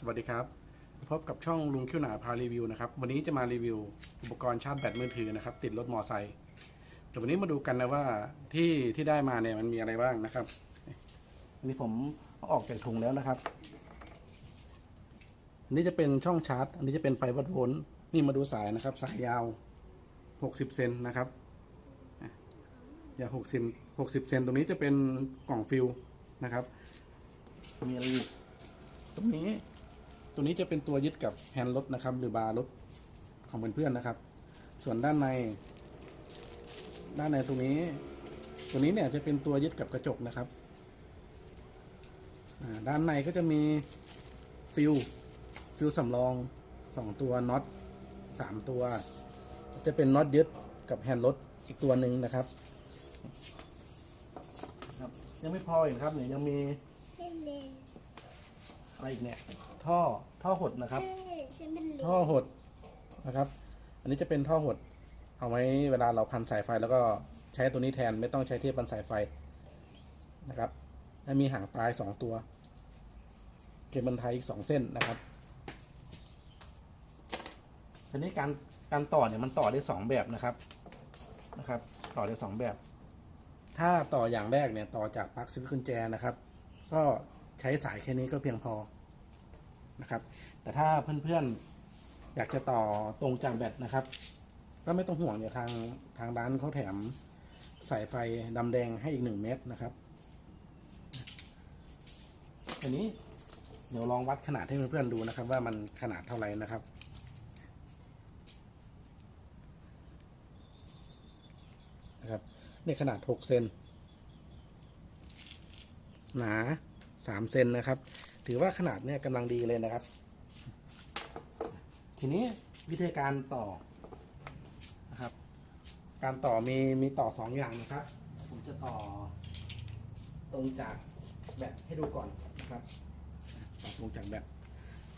สวัสดีครับ พบกับช่องลุงคิ้วหนาพารีวิวนะครับ วันนี้จะมารีวิว อุปกรณ์ชาร์จแบตมือถือนะครับ ติดรถมอไซค์เดี๋ยววันนี้มาดูกันนะว่าที่ที่ได้มาเนี่ยมันมีอะไรบ้างนะครับ อันนี้ผมเอาออกจากถุงแล้วนะครับอันนี้จะเป็นช่องชาร์จ อันนี้จะเป็นไฟวัดโวลต์นี่มาดูสายนะครับ สายยาว 60 เซนนะครับอะยาว60 60 เซนตรงนี้จะเป็นกล่องฟิลนะครับ มีอะไรอีกตรงนี้ ตัวนี้จะเป็นตัวยึดกับแฮนด์รถนะครับ หรือบาร์รถของเพื่อนๆนะครับ ส่วนด้านใน ด้านในตรงนี้ ตัวนี้เนี่ยจะเป็นตัวยึดกับกระจกนะครับอ่าด้านในก็จะมีฟิลฟิลสำรองสองตัวน็อตสามตัว จะเป็นน็อตยึดกับแฮนด์รถอีกตัวหนึ่งนะครับครับยังไม่พออีกนะครับเนี่ยยังมีเป็นเลน อะไรอีกเนี่ยท่อท่อหดนะครับเออฉันเป็นเลนท่อหดนะครับ อันนี้จะเป็นท่อหด เอาไว้เวลาเราพันสายไฟแล้วก็ใช้ตัวนี้แทนไม่ต้องใช้เทียบพันสายไฟนะครับและมีหางปลายสองตัว เก็บบันไทยอีกสองเส้นนะครับทีนี้การการต่อเนี่ยมันต่อได้สองแบบนะครับนะครับ ต่อได้สองแบบ ถ้าต่ออย่างแรกเนี่ยต่อจากปลั๊กสวิตช์กุญแจนะครับ ก็ ใช้สายแค่นี้ก็เพียงพอนะครับ แต่ถ้าเพื่อนๆ อยากจะต่อตรงจากแบตนะครับ ก็ไม่ต้องห่วงเดี๋ยวทางทางร้านเขาแถมสายไฟดำแดงให้อีกหนึ่งเมตรนะครับอันนี้เดี๋ยวลองวัดขนาดให้เพื่อนๆดูนะครับ ว่ามันขนาดเท่าไหร่นะครับนะครับในขนาด 6 เซนหนา 3เซนนะครับ ถือว่าขนาดเนี่ยกำลังดีเลยนะครับ ทีนี้วิธีการต่อนะครับ การต่อมีมีต่อสองอย่างนะครับ ผมจะต่อตรงจากแบตให้ดูก่อนนะครับต่อตรงจากแบต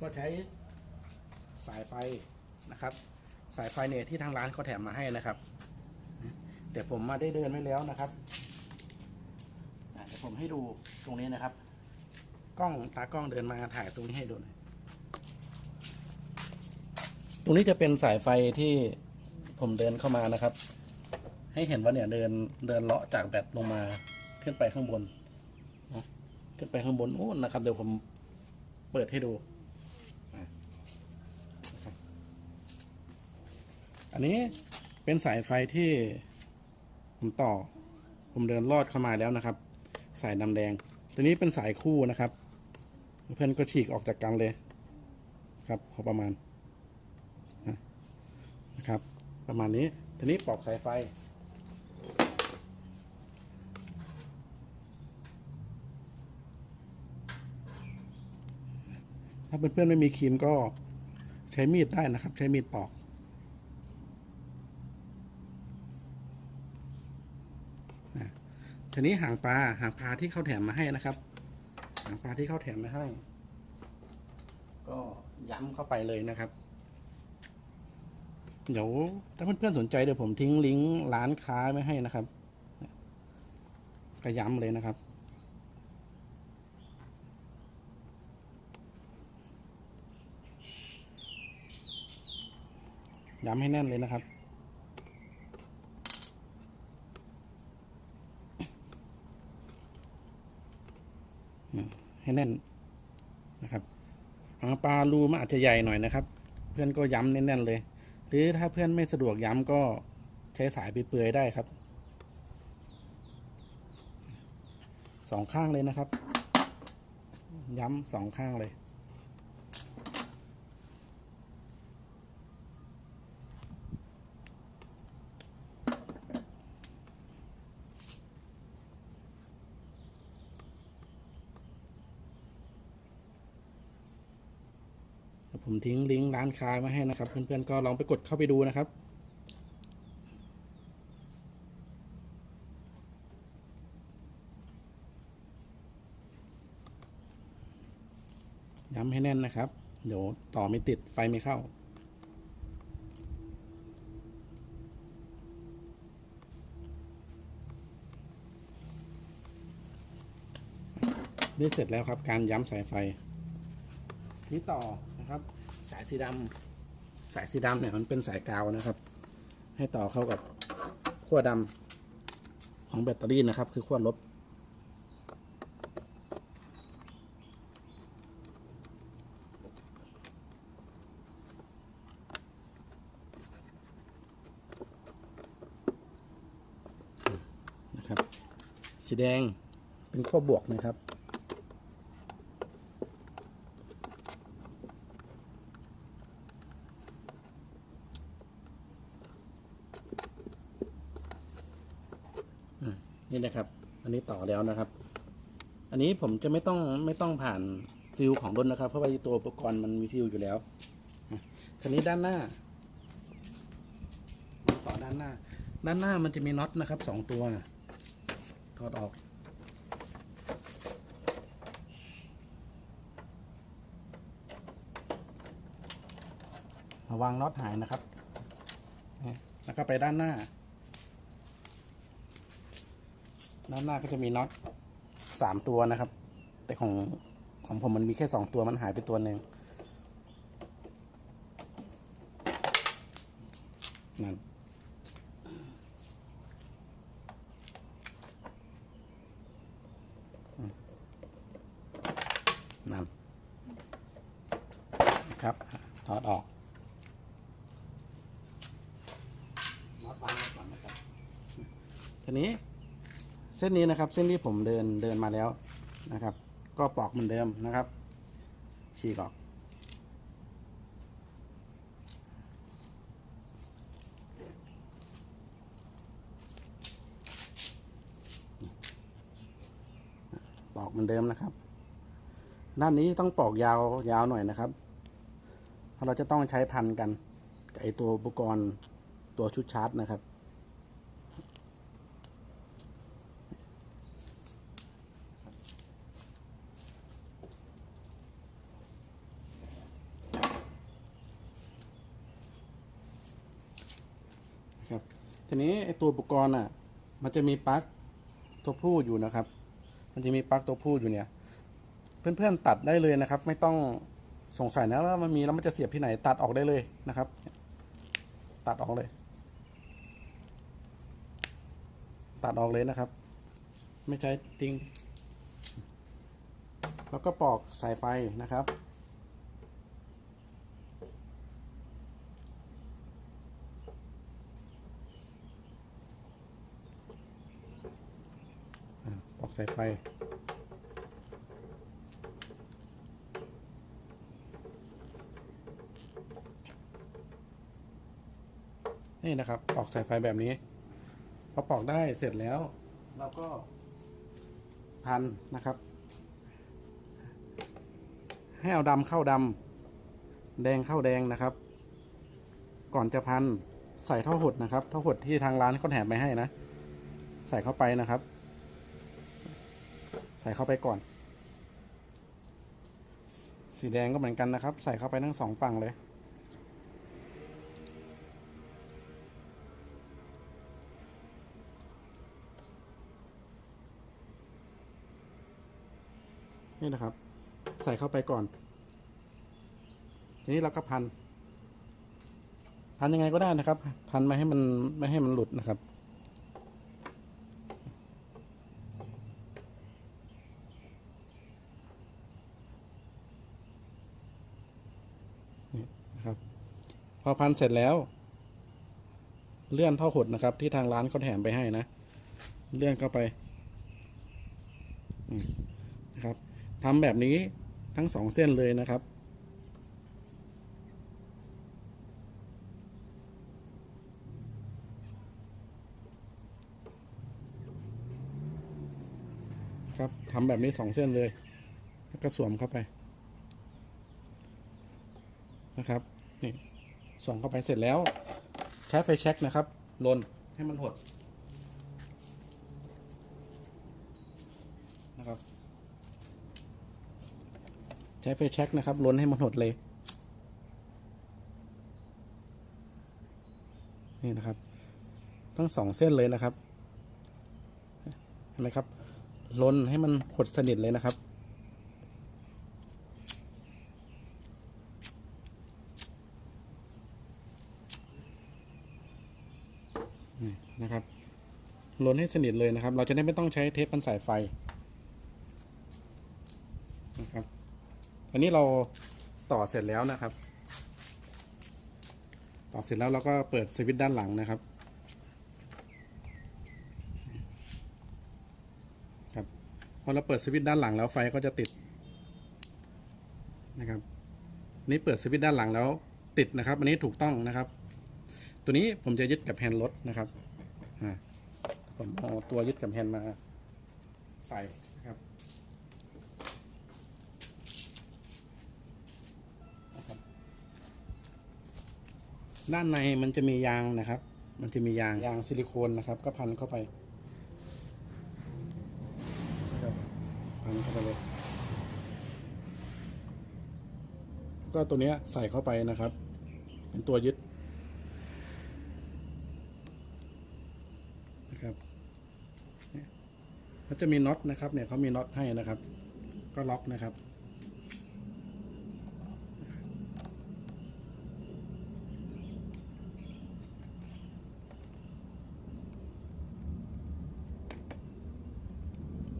ก็ใช้สายไฟนะครับ สายไฟเนี่ยที่ทางร้านเขาแถมมาให้นะครับ แต่ผมมาได้เดินไว้แล้วนะครับอะเดี๋ยวผมให้ดูตรงนี้นะครับ กล้องตากล้องเดินมาถ่ายตรงนี้ให้ดูหน่อยตรงนี้จะเป็นสายไฟที่ผมเดินเข้ามานะครับ ให้เห็นว่าเนี่ยเดินเดินเลาะจากแบตลงมาขึ้นไปข้างบนเขึ้นไปข้างบนโอ้นะครับ เดี๋ยวผมเปิดให้ดู อันนี้เป็นสายไฟที่ผมต่อ ผมเดินลอดเข้ามาแล้วนะครับ สายดำแดง ตัวนี้เป็นสายคู่นะครับ เพื่อนก็ฉีกออกจากกันเลย ครับพอประมาณนะครับ ประมาณนี้ทีนี้ปอกสายไฟ ถ้าเพื่อนๆไม่มีครีมก็ใช้มีดได้นะครับ ใช้มีดปอกทีนี้หางปลาหางปลาที่เขาแถมมาให้นะครับ หางปลาที่เขาแถมมาให้ ก็ย้ำเข้าไปเลยนะครับ เดี๋ยวถ้าเพื่อนๆสนใจเดี๋ยวผมทิ้งลิงก์ร้านค้าไว้ให้นะครับก็ย้ำเลยนะครับย้ำให้แน่นเลยนะครับ ให้ แน่นนะครับหางปลารูมันอาจจะใหญ่หน่อยนะครับ เพื่อนก็ย้ำแน่นๆเลย หรือถ้าเพื่อนไม่สะดวกย้ำก็ใช้สายไปเปลือยๆได้ครับสองข้างเลยนะครับ ย้ำสองข้างเลย ผมทิ้งลิงก์ร้านค้ามาให้นะครับ เพื่อนๆก็ลองไปกดเข้าไปดูนะครับย้ำให้แน่นนะครับ เดี๋ยวต่อไม่ติดไฟไม่เข้านี่เสร็จแล้วครับการย้ำสายไฟ ที่ต่อนะครับ สายสีดำสายสีดำเนี่ยมันเป็นสายกาวนะครับ ให้ต่อเข้ากับขั้วดำของแบตเตอรี่นะครับ คือขั้วลบ นะครับ สีแดงเป็นขั้วบวกนะครับ นี่นะครับ อันนี้ต่อแล้วนะครับ อันนี้ผมจะไม่ต้องไม่ต้องผ่านฟิวของรถนะครับ เพราะว่าตัวอุปกรณ์มันมีฟิวอยู่แล้วทีนี้ด้านหน้า ต่อด้านหน้า ด้านหน้ามันจะมีน็อตนะครับสองตัวถอดออกระวังน็อตหายนะครับ แล้วก็ไปด้านหน้า ด้านหน้าก็จะมีน็อตสามตัวนะครับ แต่ของของผมมันมีแค่สองตัวมันหายไปตัวหนึ่งนั่นอืมนั่นนะครับถอดออกน็อตวางไว้ก่อนนะครับทีนี้เส้นนี้นะครับ เส้นที่ผมเดินเดินมาแล้วนะครับ ก็ปอกเหมือนเดิมนะครับฉีกออกปอกเหมือนเดิมนะครับ ด้านนี้ต้องปอกยาวยาวหน่อยนะครับ เพราะเราจะต้องใช้พันกันกับไอตัวอุปกรณ์ตัวชุดชาร์จนะครับครับทีนี้ไอ ตัวอุปกรณ์อะ มันจะมีปลั๊กตัวผู้อยู่นะครับ มันจะมีปลั๊กตัวผู้อยู่เนี่ย เพื่อนๆตัดได้เลยนะครับ ไม่ต้องสงสัยนะว่ามันมีแล้วมันจะเสียบที่ไหนตัดออกได้เลยนะครับ ตัดออกเลย ตัดออกเลยนะครับ ไม่ใช้ทิ้งแล้วก็ปอกสายไฟนะครับ สายไฟ นี่นะครับปอกสายไฟแบบนี้ พอปอกได้เสร็จแล้ว เราก็พันนะครับ ให้เอาดำเข้าดำแดงเข้าแดงนะครับ ก่อนจะพันใส่ท่อหดนะครับท่อหดที่ทางร้านเขาแถมไปให้นะ ใส่เข้าไปนะครับ ใส่เข้าไปก่อน สีแดงก็เหมือนกันนะครับ ใส่เข้าไปทั้งสองฝั่งเลย นี่นะครับ ใส่เข้าไปก่อน ทีนี้เราก็พัน พันยังไงก็ได้นะครับ พันไม่ให้มันไม่ให้มันหลุดนะครับ นี่นะครับ พอพันเสร็จแล้ว เลื่อนท่อหดนะครับ ที่ทางร้านเขาแถมไปให้นะ เลื่อนเข้าไปนะครับทำแบบนี้ทั้งสองเส้นเลยนะครับครับทำแบบนี้สองเส้นเลย แล้วก็สวมเข้าไปนะครับ นี่ สวมเข้าไปเสร็จแล้ว ใช้ไฟแช็กนะครับลนให้มันหดนะครับ ใช้ไฟแช็กนะครับลนให้มันหดเลย นี่นะครับ ทั้งสองเส้นเลยนะครับเห็นไหมครับลนให้มันหดสนิทเลยนะครับ นะครับ ล้นให้สนิทเลยนะครับ เราจะได้ไม่ต้องใช้เทปกันสายไฟนะครับอันนี้เราต่อเสร็จแล้วนะครับ ต่อเสร็จแล้วเราก็เปิดสวิตช์ด้านหลังนะครับครับพอเราเปิดสวิตช์ด้านหลังแล้วไฟก็จะติดนะครับนี่เปิดสวิตช์ด้านหลังแล้วติดนะครับ อันนี้ถูกต้องนะครับ ตัวนี้ผมจะยึดกับแฮนด์รถนะครับ ผมเอาตัวยึดกับแฮนด์มาใส่นะครับนะครับด้านในมันจะมียางนะครับ มันจะมียางยางซิลิโคนนะครับ ก็พันเข้าไปนะครับพันเข้าไปเลย ก็ตัวเนี้ยใส่เข้าไปนะครับ เป็นตัวยึดนะครับเนี่ยเขา จะมีน็อตนะครับ เนี่ยเขามีน็อตให้นะครับ ก็ล็อกนะครับ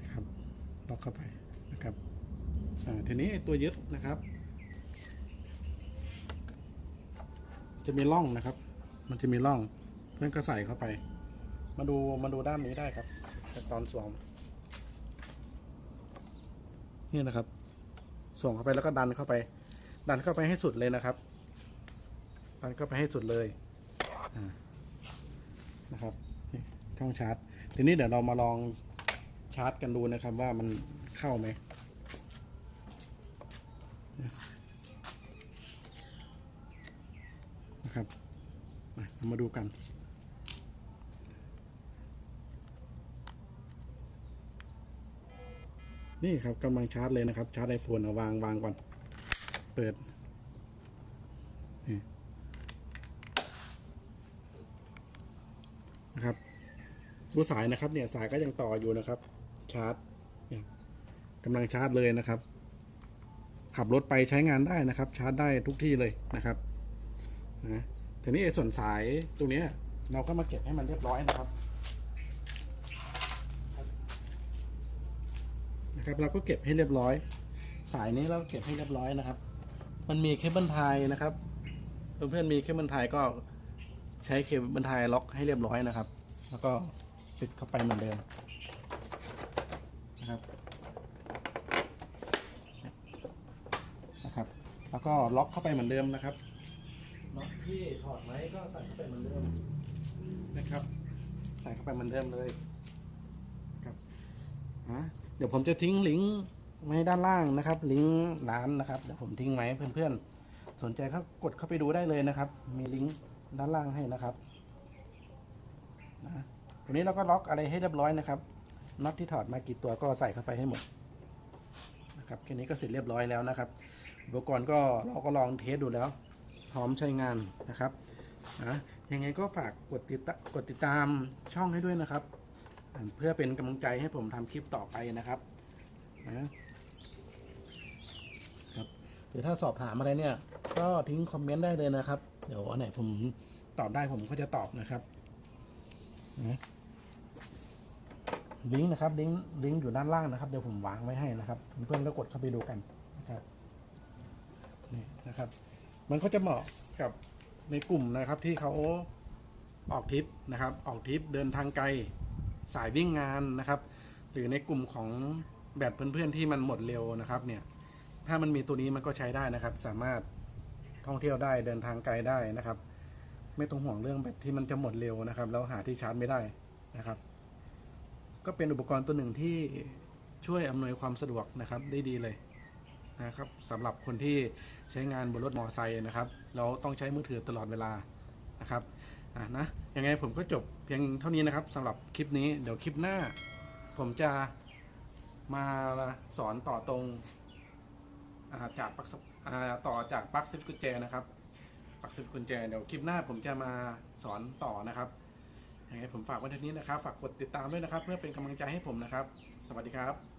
นะครับ ล็อกเข้าไปนะครับ อ่า ทีนี้ตัวยึดนะครับ จะมีร่องนะครับ มันจะมีร่อง เพื่อนก็ใส่เข้าไป มาดู มาดูด้านนี้ได้ครับ ตอนสวม นี่นะครับสวมเข้าไปแล้วก็ดันเข้าไป ดันเข้าไปให้สุดเลยนะครับ ดันเข้าไปให้สุดเลยนะครับช่องชาร์จ ทีนี้เดี๋ยวเรามาลองชาร์จกันดูนะครับ ว่ามันเข้าไหมนะครับมาดูกัน นี่ครับกำลังชาร์จเลยนะครับ ชาร์จไอโฟนเอาวางวางก่อน เปิดนะครับดูสายนะครับ เนี่ยสายก็ยังต่ออยู่นะครับ ชาร์จกำลังชาร์จเลยนะครับ ขับรถไปใช้งานได้นะครับ ชาร์จได้ทุกที่เลยนะครับนะทีนี้ไอ้ส่วนสายตรงนี้เราก็มาเก็บให้มันเรียบร้อยนะครับ นะครับเราก็เก็บให้เรียบร้อย สายนี้เราเก็บให้เรียบร้อยนะครับ มันมีเคเบิลไทยนะครับเพื่อนๆมีเคเบิลไทยก็ใช้เคเบิลไทยล็อกให้เรียบร้อยนะครับ แล้วก็ติดเข้าไปเหมือนเดิมนะครับนะครับ แล้วก็ล็อกเข้าไปเหมือนเดิมนะครับน็อตที่ถอดไว้ก็ใส่เข้าไปเหมือนเดิมนะครับ ใส่เข้าไปเหมือนเดิมเลยครับอะ เดี๋ยวผมจะทิ้งลิงก์ไว้ด้านล่างนะครับ ลิงก์ร้านนะครับเดี๋ยวผมทิ้งไว้เพื่อนๆ สนใจก็กดเข้าไปดูได้เลยนะครับ มีลิงก์ด้านล่างให้นะครับนะตัวนี้เราก็ล็อกอะไรให้เรียบร้อยนะครับน็อตที่ถอดมากี่ตัวก็ใส่เข้าไปให้หมดนะครับแค่นี้ก็เสร็จเรียบร้อยแล้วนะครับอุปกรณ์ก็เราก็ลองเทสดูแล้วพร้อมใช้งานนะครับนะยังไงก็ฝากกดติดตกดติดตามช่องให้ด้วยนะครับ เพื่อเป็นกำลังใจให้ผมทำคลิปต่อไปนะครับนะครับหรือถ้าสอบถามอะไรเนี่ย ก็ทิ้งคอมเมนต์ได้เลยนะครับ เดี๋ยวอันไหนผมตอบได้ผมก็จะตอบนะครับนะลิงก์นะครับลิงก์ลิงก์อยู่ด้านล่างนะครับเดี๋ยวผมวางไว้ให้นะครับ เพื่อนๆก็กดเข้าไปดูกันนะครับนี่นะครับ มันก็จะเหมาะกับในกลุ่มนะครับที่เขาออกทริปนะครับ ออกทริปเดินทางไกล สายวิ่งงานนะครับ หรือในกลุ่มของแบบเพื่อนๆที่มันหมดเร็วนะครับเนี่ยถ้ามันมีตัวนี้มันก็ใช้ได้นะครับ สามารถท่องเที่ยวได้เดินทางไกลได้นะครับ ไม่ต้องห่วงเรื่องแบตที่มันจะหมดเร็วนะครับแล้วหาที่ชาร์จไม่ได้นะครับ ก็เป็นอุปกรณ์ตัวหนึ่งที่ช่วยอำนวยความสะดวกนะครับได้ดีเลยนะครับสำหรับคนที่ใช้งานบนรถมอเตอร์ไซค์นะครับ เราต้องใช้มือถือตลอดเวลานะครับ อะนะยังไงผมก็จบเพียงเท่านี้นะครับสำหรับคลิปนี้เดี๋ยวคลิปหน้า ผมจะมาสอนต่อตรงจากปักต่อจากปักซิปกุญแจนะครับปักซิปกุญแจเดี๋ยวคลิปหน้าผมจะมาสอนต่อนะครับยังไงผมฝากไว้เท่านี้นะครับ ฝากกดติดตามด้วยนะครับ เพื่อเป็นกำลังใจให้ผมนะครับ สวัสดีครับ